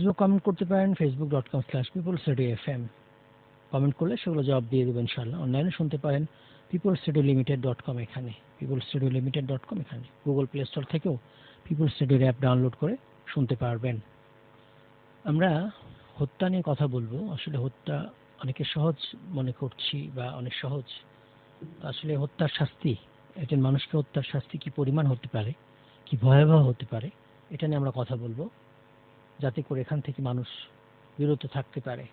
Facebook comment করতে পারেন Facebook dot com slash people study F M comment করলে সেগুলো জবাব দিয়ে দেবেন ইনশাল্লাহ অনলাইনে শুনতে পারেন people studio limited dot com এখানে। People studio limited dot com এখানে। গুগল প্লে স্টোর থেকেও পিপল স্টুডিওর অ্যাপ ডাউনলোড করে শুনতে পারবেন। আমরা হত্যা নিয়ে কথা বলব। আসলে হত্যা অনেকে সহজ মনে করছি বা অনেক সহজ। আসলে হত্যার শাস্তি, একজন মানুষকে হত্যার শাস্তি কি পরিমাণ হতে পারে, কি ভয়াবহ হতে পারে, এটা নিয়ে আমরা কথা বলব। যাতে করে এখান থেকে মানুষ বিরত থাকতে পারে।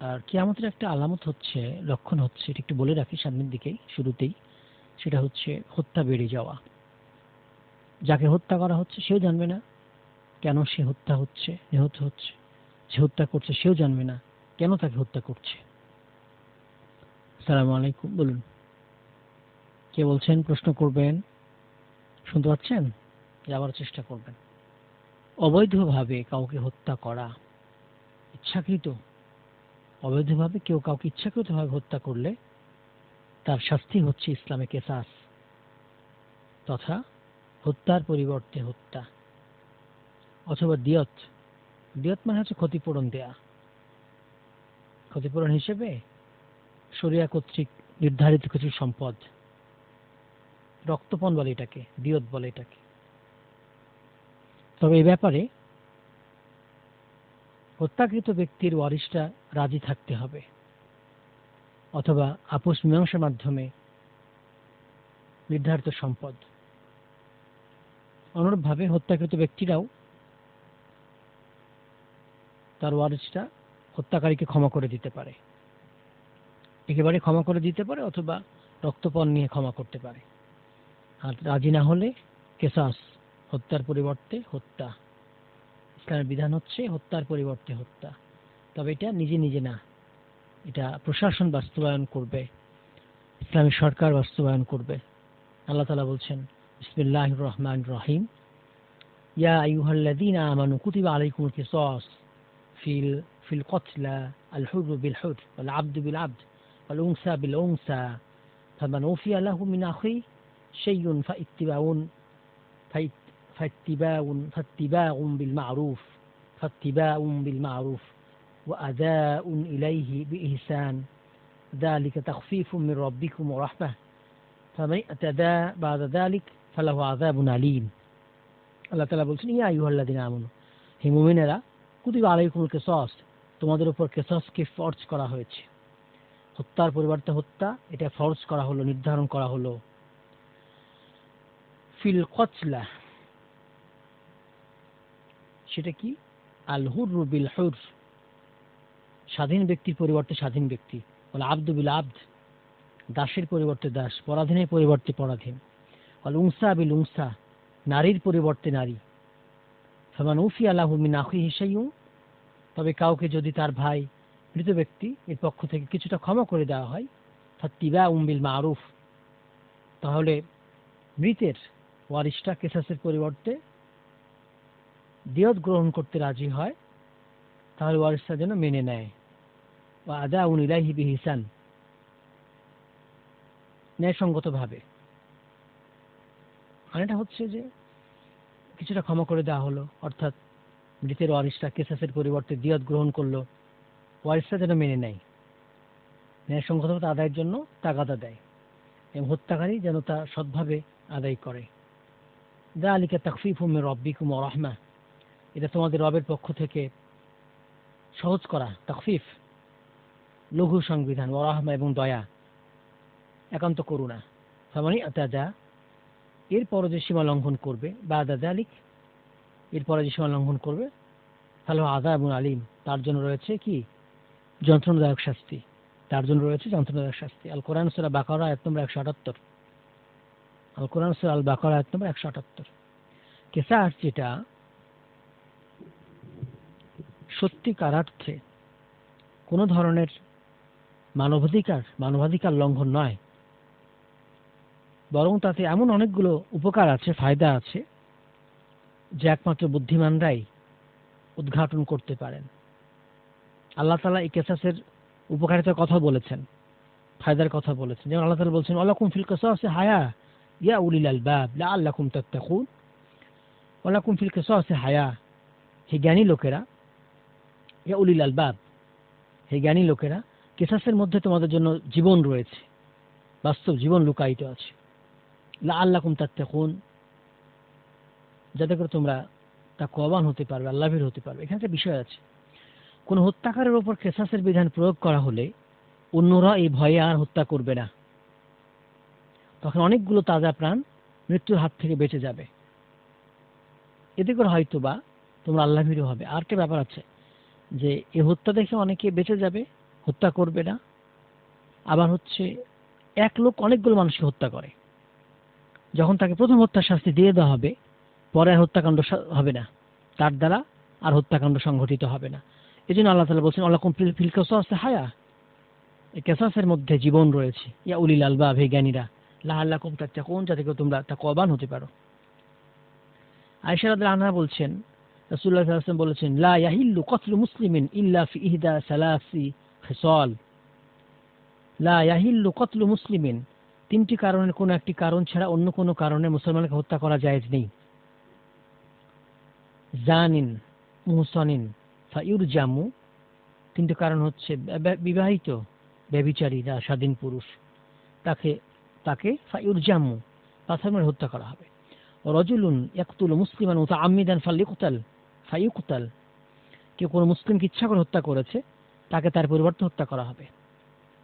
আর কিয়ামতের একটা আলামত হচ্ছে, লক্ষণ হচ্ছে এটা একটু বলে রাখি সামনের দিকেই, শুরুতেই, সেটা হচ্ছে হত্যা বেড়ে যাওয়া। যাকে হত্যা করা হচ্ছে সেও জানবে না কেন সে হত্যা হচ্ছে, নিহত হচ্ছে। যে হত্যা করছে সেও জানবে না কেন তাকে হত্যা করছে। সালাম আলাইকুম, বলুন। কে বলছেন, প্রশ্ন করবেন? শুনতে পাচ্ছেন? যাওয়ার চেষ্টা করবেন। অবৈধভাবে কাউকে হত্যা করা, ইচ্ছাকৃত, অবৈধভাবে কেউ কাউকে ইচ্ছাকৃতভাবে হত্যা করলে তার শাস্তি হচ্ছে ইসলামে কেসাস তথা হত্যার পরিবর্তে হত্যা অথবা দিয়ত। দিয়ত মানে হচ্ছে ক্ষতিপূরণ দেয়া। ক্ষতিপূরণ হিসেবে শরিয়া কর্তৃক নির্ধারিত কিছু সম্পদ, রক্তপণ বলে এটাকে, দিয়ত বলে এটাকে। তবে এই ব্যাপারে হত্যাকৃত ব্যক্তির ওয়ারিশটা রাজি থাকতে হবে, অথবা আপোষ মীমাংসার মাধ্যমে নির্ধারিত সম্পদ। অনুরূপভাবে হত্যাকৃত ব্যক্তিরাও তার ওয়ারিশটা হত্যাকারীকে ক্ষমা করে দিতে পারে। একেবারে ক্ষমা করে দিতে পারে অথবা রক্তপণ নিয়ে ক্ষমা করতে পারে। আর রাজি না হলে কেসাস হত্যার পরিবর্তে হত্যা। ইসলামের বিধান হচ্ছে হত্যার পরিবর্তে হত্যা। তবে এটা নিজে নিজে না। এটা প্রশাসন বাস্তবায়ন করবে। ইসলামী সরকার বাস্তবায়ন করবে। আল্লাহ তালা বলছেন বিসমিল্লাহ রহমান রহিম। ইয়া আইয়ুহাল্লাযীনা আমানু কুতিবা আলাইকুমুল কিসাস ফিল ফিল কতলা আল হুর বিল হুর ওয়াল আবদু বিল আবদ ওয়াল উনসা বিল উনসা ফামান উফিয়া লাহু মিন আখিহি শাইউন ফাইত্তিবাউন فاتباع فاتباع بالمعروف فاتباع بالمعروف وأداء إليه بإحسان ذلك تخفيف من ربكم ورحمة فمن اعتدى بعد ذلك فله عذاب أليم আল্লাহ তালা বলছেন ইয়া আইয়ুহাল্লাযীনা আমানু হে মুমিনেরা কুতিবা আলাইকুমুল কিসাস তোমাদের উপর কিসাসকে ফরজ করা হয়েছে হত্যার পরিবর্তে হত্যা এটা ফরজ করা হলো নির্ধারণ করা হলো ফিল কতলা সেটা কি? আল হুর বিল হুর স্বাধীন ব্যক্তির পরিবর্তে স্বাধীন ব্যক্তি। বলে আব্দু বিল আব্দ দাসের পরিবর্তে দাস, পরাধীনের পরিবর্তে পরাধীন। বলে উংসা বিল উংসা নারীর পরিবর্তে নারী। ফমান উফি আল্লাহ মিন আখি হিসাইউ তবে কাউকে যদি তার ভাই, মৃত ব্যক্তি এর পক্ষ থেকে কিছুটা ক্ষমা করে দেওয়া হয় তার ফাত্তিবা উম্বিল মারুফ তাহলে মৃতের ওয়ারিশটা কেসাসের পরিবর্তে দিয়ত গ্রহণ করতে রাজি হয়, তাহলে ওয়ারিসটা যেন মেনে নেয়। বা আদা উন ইলাহি বিহিসান। ন্যায়সঙ্গতভাবে। মানে এটা হচ্ছে যে, কিছুটা ক্ষমা করে দেওয়া হলো, অর্থাৎ মৃতের ওয়ারিসটা কেসাসের পরিবর্তে দিয়ত গ্রহণ করল ওয়ারিসটা যেন মেনে নেয়। ন্যায়সঙ্গতভাবে আদায়ের জন্য তাগাদা দেয়, এবং হত্যাকারী যেন তা সৎভাবে আদায় করে। দা আলিকা তাকফিফ উমের রব্বিকুম রহমা এটা তোমাদের রবের পক্ষ থেকে সহজ করা, তাকফিফ, লঘু সংবিধান ওরাহমা এবং দয়া, একান্ত করুণা। ফামানি আতাদা এরপরও যে সীমা লঙ্ঘন করবে বা আদা আলিক এরপরে যে সীমা লঙ্ঘন করবে তাহলে আদা এবং আলিম। তার জন্য রয়েছে কি? যন্ত্রণাদায়ক শাস্তি। তার জন্য রয়েছে যন্ত্রণাদায়ক শাস্তি। আল কোরআন সুরা বাকারা, আয়াত নম্বর একশো আটাত্তর। আল কোরআন সুরা আল বাকারা নম্বর একশো আটাত্তর। কেসার যেটা সত্যিকার অর্থে কোনো ধরনের মানবাধিকার মানবাধিকার লঙ্ঘন নয়। বরং তাতে এমন অনেকগুলো উপকার আছে, ফায়দা আছে, যে একমাত্র বুদ্ধিমানরাই উদ্ঘাটন করতে পারেন। আল্লাহ তালা এই কেসাসের উপকারিতার কথা বলেছেন, ফায়দার কথা বলেছেন। যেমন আল্লাহ তালা বলছেন আল্লাকুম ফিল কেসাসে হায়া, ইয়া উলিল আলবাব লা আল্লাকুম তাত্তাকুন ওয়ালাকুম ফিল কেসাসে হায়া, হে জ্ঞানী লোকেরা ইয়া উলিল আলবাব, হে জ্ঞানী লোকেরা কেসাসের মধ্যে তোমাদের জন্য জীবন রয়েছে, বাস্তব জীবন লুকায়িত আছে। লা আল্লাহ কুম তাত্তাকুন, যাতে করে তোমরা তা কবান হতে পারবে আল্লাভীর হতে পারবে। এখানে একটা বিষয় আছে। কোনো হত্যাকারের ওপর কেসাসের বিধান প্রয়োগ করা হলে অন্যরা এই ভয়ে আর হত্যা করবে না। তখন অনেকগুলো তাজা প্রাণ মৃত্যুর হাত থেকে বেঁচে যাবে। এতে করে হয়তো বা তোমরা আল্লাভীরও হবে। আর একটা ব্যাপার আছে যে এই হত্যা দেখে অনেকে বেঁচে যাবে, হত্যা করবে না। আবার হচ্ছে এক লোক অনেকগুলো মানুষকে হত্যা করে। যখন তাকে প্রথম হত্যার শাস্তি দিয়ে দেওয়া হবে, পরে আর হত্যাকাণ্ড হবে না। তার দ্বারা আর হত্যাকাণ্ড সংঘটিত হবে না। এই জন্য আল্লাহ তালা বলছেন আল্লাহ ফিল কেসাস হায়া। এই কেসাসের মধ্যে জীবন রয়েছে। ইয়া উলিল আলবা ভে জ্ঞানীরা লাহ আল্লাহ কুম কোন যাতে করে তোমরা তা কবান হতে পারো। আয়সা রাদ আনহা বলছেন আলাইহি ওয়াসাল্লাম বলেছেন, লা ইয়াহিল্লু কতলু মুসলিমিন ইল্লা ফি ইহদা সালাসি খিসাল। লা ইয়াহিল্লু কতলু মুসলিমিন, তিনটি কারণের কোনো একটি কারণ ছাড়া অন্য কোনো কারণে মুসলমানকে হত্যা করা জায়েজ নেই। জানিন, মুহসানিন ফায়ুরজামু তিনটি কারণ হচ্ছে বিবাহিত ব্যভিচারীরা স্বাধীন পুরুষ, তাকে তাকে ফায়ুরজামু পাথর মেরে হত্যা করা হবে। রজুলুন ইয়াকতুল মুসলিমান মুতা আমিদান ফালিকুতাল ফাইকুতাল কেউ কোনো মুসলিমকে ইচ্ছা করে হত্যা করেছে, তাকে তার পরিবর্তে হত্যা করা হবে।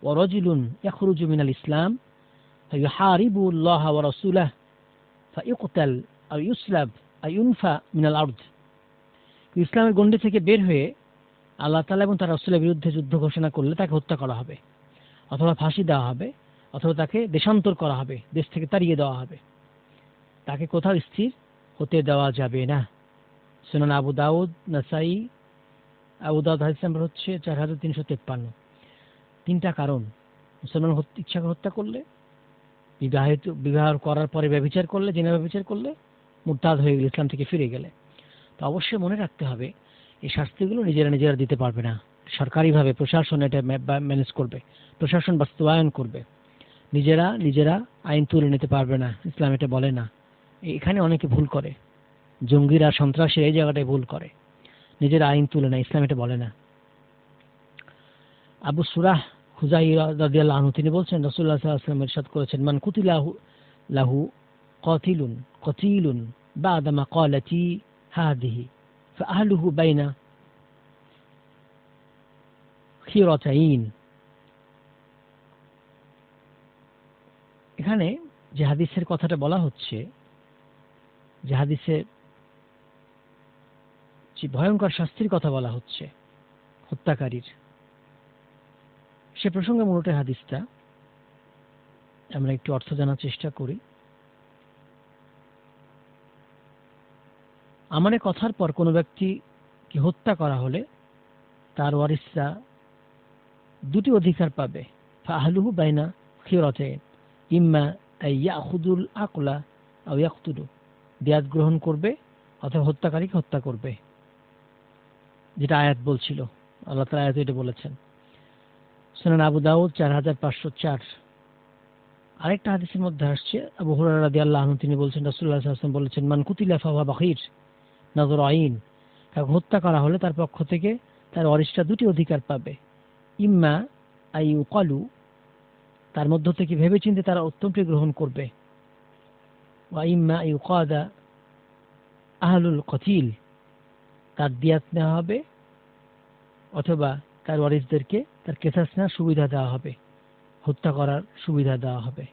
ও রজুলুন ইয়াখরুজু মিনাল ইসলাম ফাইহারিবু আল্লাহ ওয়া ফাইকুতাল আও ইউসলাব ইউনফা মিনাল আরদ। ইসলামের গণ্ডি থেকে বের হয়ে আল্লাহ তাআলা এবং তার রাসূলের বিরুদ্ধে যুদ্ধ ঘোষণা করলে তাকে হত্যা করা হবে, অথবা ফাঁসি দেওয়া হবে, অথবা তাকে দেশান্তর করা হবে, দেশ থেকে তাড়িয়ে দেওয়া হবে। তাকে কোথাও স্থির হতে দেওয়া যাবে না। সুনান আবু দাউদ, নাসাই। আবু দাউদ হাদিস নাম্বার হচ্ছে চার হাজার তিনশো তেপ্পান্ন। তিনটা কারণ। মুসলমান ইচ্ছা হত্যা করলে, বিবাহিত বিবাহ করার পরে ব্যবচার করলে, জেনে ব্যবচার করলে, মুরতাদ হয়ে গেলে, ইসলাম থেকে ফিরে গেলে। তো অবশ্যই মনে রাখতে হবে, এই শাস্তিগুলো নিজেরা নিজেরা দিতে পারবে না। সরকারিভাবে প্রশাসন এটা ম্যানেজ করবে। প্রশাসন বাস্তবায়ন করবে। নিজেরা নিজেরা আইন তুলে নিতে পারবে না। ইসলাম এটা বলে না। এখানে অনেকে ভুল করে। জঙ্গিরা সন্ত্রাসীরা এই জায়গাটায় ভুল করে নিজের আইন তুলে না ইসলাম এটা বলে না আবু সুরাহ হুজাই রাদিয়াল্লাহু আনহু তিনি বলছেন রাসূলুল্লাহ সাল্লাল্লাহু আলাইহি ওয়াসাল্লাম ইরশাদ করেছেন মান কুতিলাহু লাহু কাতিলুন কাতিলুন বাদা মাকালাতি হাদিহি فأهله بين خيرتين এখানে যে হাদিসের কথাটা বলা হচ্ছে যে হাদিসে যে ভয়ঙ্কর শাস্তির কথা বলা হচ্ছে, হত্যাকারীর। সে প্রসঙ্গে মূলত হাদিসটা আমরা একটু অর্থ জানার চেষ্টা করি। আমার কথার পর কোনো ব্যক্তিকে হত্যা করা হলে তার ওয়ারিসরা দুটি অধিকার পাবে, ফাহলুহু বাইনা খিরতাইন ইম্মা ইয়াখুদুল আকলা দেয়াত গ্রহণ করবে অথবা হত্যাকারীকে হত্যা করবে। যেটা আয়াত বলছিল, আল্লাহ তালা আয়াত এটা বলেছেন। শুনেন আবু দাউদ চার হাজার পাঁচশো চার। আরেকটা হাদিসের মধ্যে আসছে, আবু হুরারা রাদি আল্লাহ তিনি বলছেন রাসুল্লাহ আসলাম বলেছেন, মান কুতিলা ফাওয়া বাহির নজর আইন। তাকে হত্যা করা হলে তার পক্ষ থেকে তার অরিষ্টা দুটি অধিকার পাবে। ইম্মা আই উকালু তার মধ্য থেকে ভেবেচিন্তে তারা উত্তমটি গ্রহণ করবে। ওয়া ইম্মা আই উকাদা আহলুল কতিল তার দিয়াত নেওয়া হবে, অথবা তার ওয়ারিসদেরকে তার কেসাস নেওয়ার সুবিধা দেওয়া হবে, হত্যা করার সুবিধা দেওয়া হবে।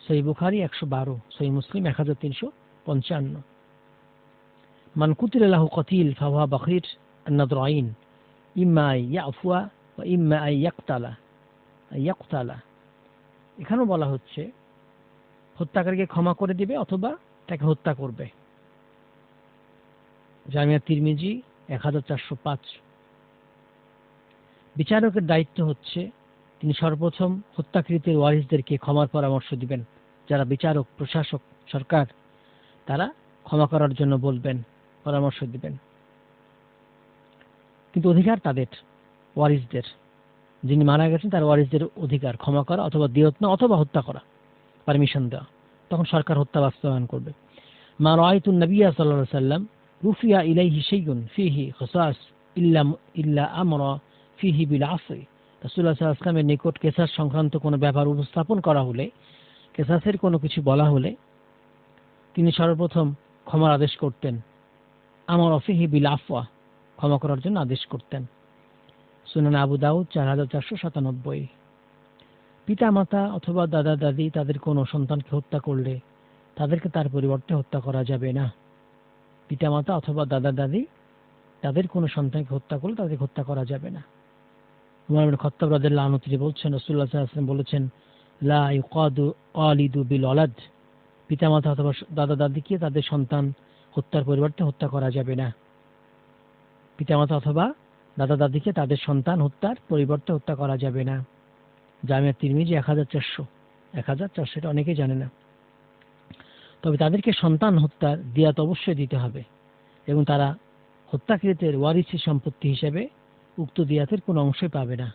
সই বুখারি একশো বারো সই মুসলিম এক হাজার তিনশো পঞ্চান্ন। মান কুতিল লাহু কতিল ফাওয়া বখির নাদরাইন ইম্মা ইয়াফুয়া ও ইম্মা আই ইয়াকতালা ইয়াকতালা। এখানেও বলা হচ্ছে, হত্যাকারীকে ক্ষমা করে দিবে অথবা তাকে হত্যা করবে। জামিয়া তিরমিজি এক হাজার চারশো পাঁচ। বিচারকের দায়িত্ব হচ্ছে তিনি সর্বপ্রথম হত্যাকৃতের ওয়ারিসদেরকে ক্ষমার পরামর্শ দিবেন, যারা বিচারক, প্রশাসক, সরকার, তারা ক্ষমা করার জন্য বলবেন, পরামর্শ দিবেন। কিন্তু অধিকার তাদের, ওয়ারিসদের। যিনি মারা গেছেন, তার ওয়ারিসদের অধিকার, ক্ষমা করা অথবা দিয়ত না অথবা হত্যা করা, পারমিশন দেওয়া। তখন সরকার হত্যা বাস্তবায়ন করবে। মা রায়তুন নবিয়া সাল্লাহ সাল্লাম রুফিয়া ইলাইহি শাইউন ফিহি খসাস ইল্লা ইল্লা আমরা ফিহি বিল আফি রাসূলুল্লাহ সাল্লাল্লাহু নিকট কেসাস সংক্রান্ত কোনো ব্যাপার উপস্থাপন করা হলে, কেসাসের কোনো কিছু বলা হলে, তিনি সর্বপ্রথম ক্ষমার আদেশ করতেন। আমার অফিহি বিল আফওয়া, ক্ষমা করার জন্য আদেশ করতেন। সুনান আবু দাউদ চার হাজার চারশো সাতানব্বই। পিতা মাতা অথবা দাদা দাদি তাদের কোনো সন্তানকে হত্যা করলে তাদেরকে তার পরিবর্তে হত্যা করা যাবে না। পিতা মাতা অথবা দাদা দাদি, তাদের কোনো সন্তানকে হত্যা করলে তাদেরকে হত্যা করা যাবে না। উমর ইবনে খত্তাব রাদিয়াল্লাহু আনহু তিনি বলছেন, রাসূলুল্লাহ সাল্লাল্লাহু আলাইহি ওয়াসাল্লাম বলেছেন, লা ইউকাদু ওয়ালিদু বিল ওয়ালাদ। পিতামাতা অথবা দাদা দাদিকে তাদের সন্তান হত্যার পরিবর্তে হত্যা করা যাবে না। পিতামাতা অথবা দাদা দাদিকে তাদের সন্তান হত্যার পরিবর্তে হত্যা করা যাবে না। জামিয়া তিরমিজি এক হাজার চারশো, এক হাজার চারশো, এটা অনেকেই জানে না। তবে তাদেরকে সন্তান হত্যার দিয়াত অবশ্যই দিতে হবে এবং তারা হত্যাকৃতের ওয়ারিসি সম্পত্তি হিসেবে উক্ত দিয়াতের কোনো অংশই পাবে না।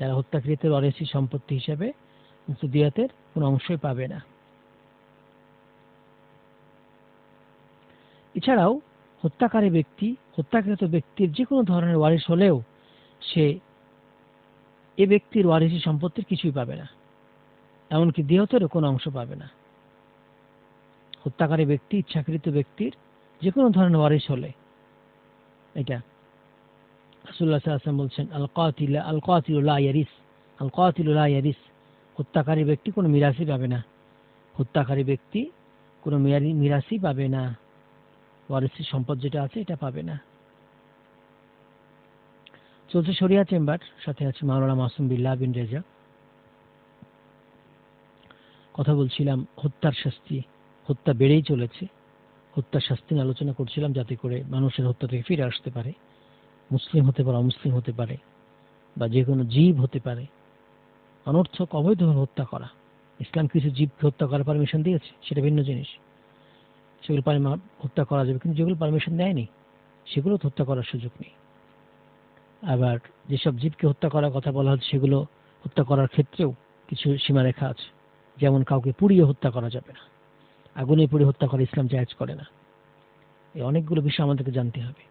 যারা হত্যাকৃতের ওয়ারিসি সম্পত্তি হিসেবে উক্ত দিয়াতের কোনো অংশই পাবে না। এছাড়াও হত্যাকারী ব্যক্তি, হত্যাকৃত ব্যক্তির যে কোনো ধরনের ওয়ারিস হলেও সে এ ব্যক্তির ওয়ারিসি সম্পত্তির কিছুই পাবে না। এমনকি দেহতেরও কোনো অংশ পাবে না। হত্যাকারী ব্যক্তি, ইচ্ছাকৃত ব্যক্তির যে কোনো ধরনের ওয়ারিশ হলে। এটা আলাইহি ওয়াসাল্লাম বলছেন আল কাতিল আল কাতিলুল্লাহ ইয়ারিস। আল কাতিলুল্লাহ ইয়ারিস। হত্যাকারী ব্যক্তি কোনো মিরাসই পাবে না। হত্যাকারী ব্যক্তি কোনো মিরাসই পাবে না। ওয়ারিসি সম্পদ যেটা আছে, এটা পাবে না। চলছে শরিয়া চেম্বার, সাথে আছে মাওলানা মাসুম বিল্লাহ বিন রেজা। কথা বলছিলাম হত্যার শাস্তি। হত্যা বেড়েই চলেছে। হত্যার শাস্তি নিয়ে আলোচনা করছিলাম যাতে করে মানুষের হত্যা থেকে ফিরে আসতে পারে। মুসলিম হতে পারে, অমুসলিম হতে পারে বা যে কোনো জীব হতে পারে। অনর্থক, অবৈধভাবে হত্যা করা। ইসলাম কিছু জীবকে হত্যা করার পারমিশন দিয়েছে? সেটা ভিন্ন জিনিস। সেগুলো হত্যা করা যাবে, কিন্তু যেগুলো পারমিশন দেয়নি, সেগুলো হত্যা করার সুযোগ নেই। আবার যেসব জীবকে হত্যা করার কথা বলা হচ্ছে, সেগুলো হত্যা করার ক্ষেত্রেও কিছু সীমারেখা আছে। যেমন কাউকে পুড়িয়ে হত্যা করা যাবে না। আগুনে পড়ে হত্যা করা ইসলাম জায়জ করে না। এই অনেকগুলো বিষয় আমাদেরকে জানতে হবে।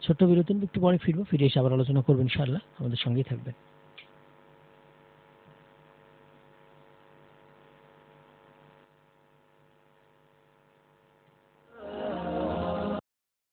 ছোট্ট বিরতি একটু পরে ফিরবো, ফিরে এসে আবার আলোচনা করবেন ইনশাআল্লাহ। আমাদের সঙ্গেই থাকবেন।